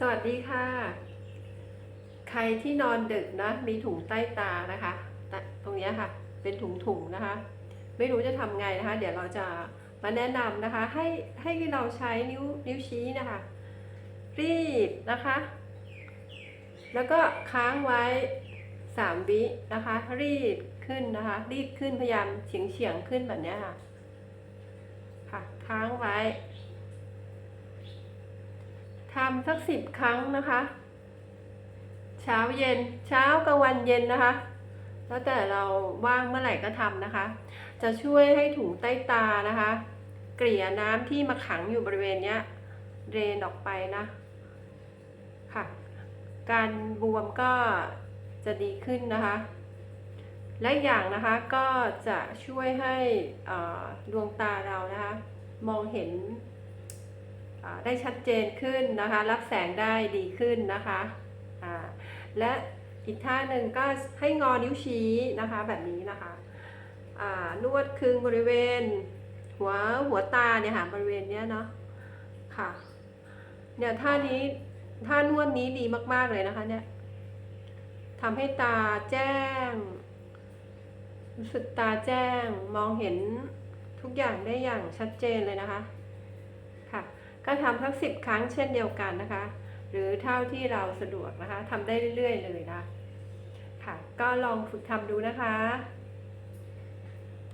สวัสดีค่ะ ใครที่นอนดึกนะ มีถุงใต้ตานะคะตตรงนี้ค่ะ เป็นถุงๆนะคะ ไม่รู้จะทำไงนะคะ เดี๋ยวเราจะมาแนะนำนะคะ ให้ให้เราใช้นิ้วนิ้วชี้นะคะ รีดนะคะ แล้วก็ค้างไว้สามวินะคะ รีดขึ้นนะคะ รีดขึ้นพยายามเฉียงเฉียงๆขึ้นแบบนี้ค่ะ ค่ะ ค้างไว้ ทำสักสิบครั้งนะคะ เช้าเย็นเช้ากลางวันเย็นนะคะ แล้วแต่เราว่างเมื่อไหร่ก็ทำนะคะ จะช่วยให้ถุงใต้ตานะคะ เกลี่ยน้ำที่มาขังอยู่บริเวณเนี้ยเรนออกไปนะค่ะ การบวมก็จะดีขึ้นนะคะ และอย่างนะคะก็จะช่วยให้ดวงตาเรานะคะ มองเห็น ได้ชัดเจนขึ้นนะคะ รับแสงได้ดีขึ้นนะคะอ่าและอีกท่าหนึ่งก็ให้งอนิ้วชี้นะคะแบบนี้นะคะอ่านวดคึงบริเวณ หัวหัวตาเนี่ยค่ะบริเวณเนี้ยเนาะค่ะเนี่ยท่านี้ท่านวดนี้ดีมาก ๆเลยนะคะเนี่ยทำให้ตาแจ้งรู้สึกตาแจ้งมองเห็นทุกอย่างได้อย่างชัดเจนเลยนะคะ ค่ะ ก็ทำทั้งสิบครั้งเช่นเดียวกันนะคะ หรือเท่าที่เราสะดวกนะคะทำได้เรื่อยๆเลยนะค่ะ ก็ลองฝึกทำดูนะคะ